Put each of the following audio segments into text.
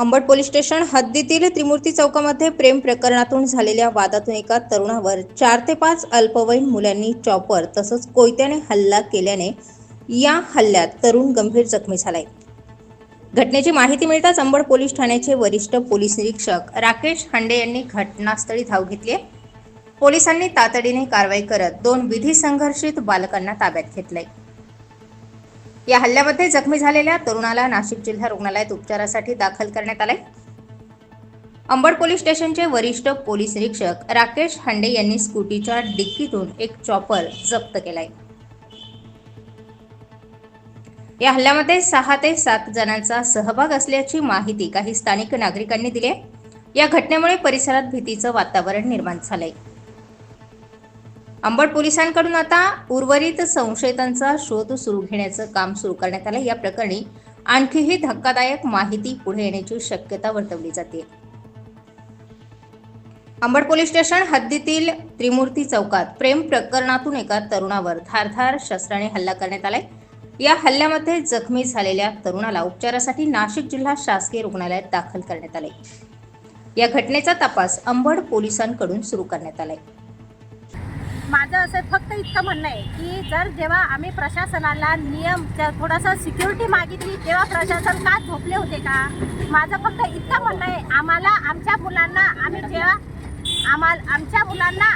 Ambad police station हद्दीतील त्रिमूर्ती चौकामध्ये प्रेम प्रकरणातून झालेल्या वादातून एका तरुणावर चार ते पाच अल्पवयीन मुलांनी चॉपर तसंच कोयत्याने हल्ला केल्याने या हल्ल्यात तरुण गंभीर जखमी झालाय. घटनेची माहिती मिळताच अंबड पोलीस ठाण्याचे वरिष्ठ पोलीस निरीक्षक राकेश हांडे यांनी घटनास्थळी धाव घेतली आहे. पोलिसांनी तातडीने कारवाई करत दोन विधी संघर्षित बालकांना ताब्यात घेतलंय. या हल्ल्यामध्ये जखमी झालेल्या तरुणाला नाशिक जिल्हा रुग्णालयात उपचारासाठी दाखल करण्यात आलंय. अंबड पोलीस स्टेशनचे वरिष्ठ पोलीस निरीक्षक राकेश हांडे यांनी स्कूटीच्या डिक्कीतून एक चॉपर जप्त केलाय. या हल्ल्यामध्ये सहा ते सात जणांचा सहभाग असल्याची माहिती काही स्थानिक नागरिकांनी दिली आहे या घटनेमुळे परिसरात भीतीचं वातावरण निर्माण झालंय. अंबड पोलिसांकडून आता उर्वरित संशयितांचा शोध सुरू घेण्याचं काम सुरू करण्यात आलं या प्रकरणी आणखीही धक्कादायक माहिती पुढे येण्याची शक्यता वर्तवली जाते. अंबड पोलीस स्टेशन हद्दीतील त्रिमूर्ती चौकात प्रेम प्रकरणातून एका तरुणावर धारधार शस्त्राने हल्ला करण्यात आलाय. या हल्ल्यामध्ये जखमी झालेल्या तरुणाला उपचारासाठी नाशिक जिल्हा शासकीय रुग्णालयात दाखल करण्यात आले या घटनेचा तपास अंबड पोलिसांकडून सुरू करण्यात आलाय. माझं असं फक्त इतकं म्हणणं आहे की जर जेव्हा आम्ही प्रशासनाला नियम ज- थोडंसं सिक्युरिटी मागितली तेव्हा प्रशासन का झोपले होते का? माझं फक्त इतकं म्हणणं आहे आम्हाला आमच्या मुलांना आम्ही जेव्हा आम्हाला आमच्या मुलांना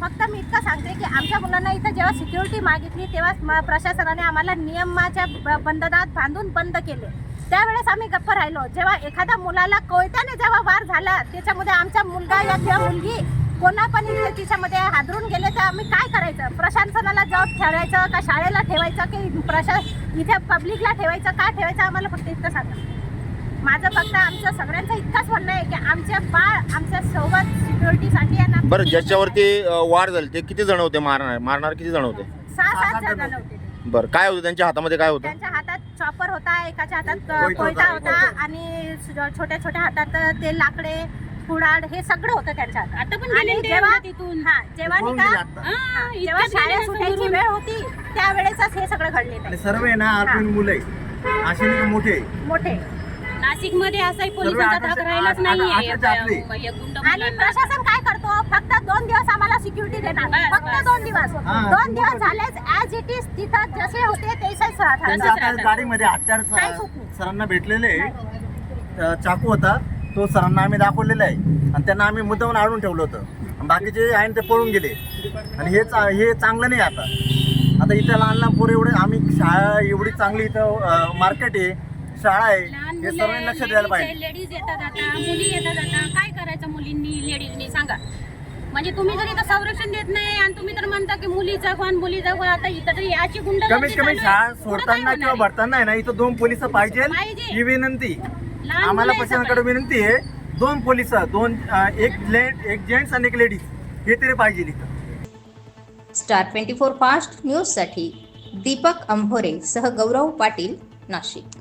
फक्त मी इतकं सांगते की आमच्या मुलांना इथं जेव्हा सिक्युरिटी मागितली तेव्हा म- प्रशासनाने आम्हाला नियमाच्या ब- बंधनात बांधून बंद केले. त्यावेळेस आम्ही गप्प राहिलो. जेव्हा एखाद्या मुलाला कोयत्याने जेव्हा वार झाला त्याच्यामध्ये आमचा मुलगा या किंवा मुलगी कोणा पण इथे तिच्यामध्ये हादरून गेले तर आम्ही काय करायचं? प्रशासनाला जॉब ठेवायचं का शाळेला ठेवायचं की प्रशा इथे पब्लिकला ठेवायचं? का ठेवायचं? आम्हाला फक्त इतकं सांगा. माझं फक्त आमचं सगळ्यांचं इतकंच म्हणणं आहे की आमच्या बाळ आमच्यासोबत सिक्युरिटीसाठी आहे ना. बरं ज्याच्यावरती वार झाले ते किती जण होते मारणार? मारणार किती जण होते? सहा सात जण होते. बरं काय होतं? त्यांच्या हातामध्ये काय होतं? त्यांच्या हातात चॉपर होता एकाच्या हातात कोयता होता, आणि छोट्या छोट्या हातात ते लाकडे कुडाड हे सगळं होतं त्यांच्या हातात आता पण आणि गेलेले जेव्हा ते तिथून. हा जेव्हा नाही का. हा, जेव्हा गेले सुटायची समोरून. वेळ होती त्यावेळेसच हे सगळं घडलेलं आहे आणि सर्व आहे ना आठवण मुलं आहे असे नाही का मोठे आहे. मोठे नाशिकमध्ये असाही पोलिसांचा धाक राहिलाच आठ- नाहीये आठ- या- आठ- आपले. या गुंड आणि मुलांना. प्रशासन काय करतो फक्त दोन दिवस आम्हाला सिक्युरिटी देणार बस, फक्त बस. दोन दिवस हा, दोन दिवस झालेच ऍज इट इज तिथं जसे होते तसेच राहतात त्यांच्या तसंच आता राहतात. गाडीमध्ये हत्यार. सरांना भेटलेले अ, चाकू होता तो सरांना आम्ही दाखवलेला आहे. आणि त्यांना आम्ही मुद्दामून आणून ठेवलं होतं. आणि बाकीचे आहे ते पळून गेले. आणि हे चा- हे चांगलं नाही आता. आता इथं लहान लहान पोरं एवढे आम्ही शाळा एवढी चांगली इथं मार्केट आहे. शाळा आहे. हे सर्वांनी लक्ष द्यायला पाहिजे. लेडीज येतात जाता मुली येतात जाता काय करायचं मुलींनी लेडीजनी सांगा. म्हणजे तुम्ही जर इथं संरक्षण देत नाही आणि तुम्ही तर म्हणता की मुली जगवान मुली जगवान आता इथं तर याची गुंड कमीत कमी शाळा सोडताना किंवा भरताना आहे ना इथं दोन पोलीस पाहिजे. ही विनंती. आम्हाला प्रशासनाकडे विनंती आहे दोन पोलीस दोन एक लेट एक जेंट्स आणि एक लेडीज हे तरी पाहिजे इथं. स्टार ट्वेंटी फोर फास्ट न्यूजसाठी दीपक अंभोरे सह गौरव पाटील नाशिक.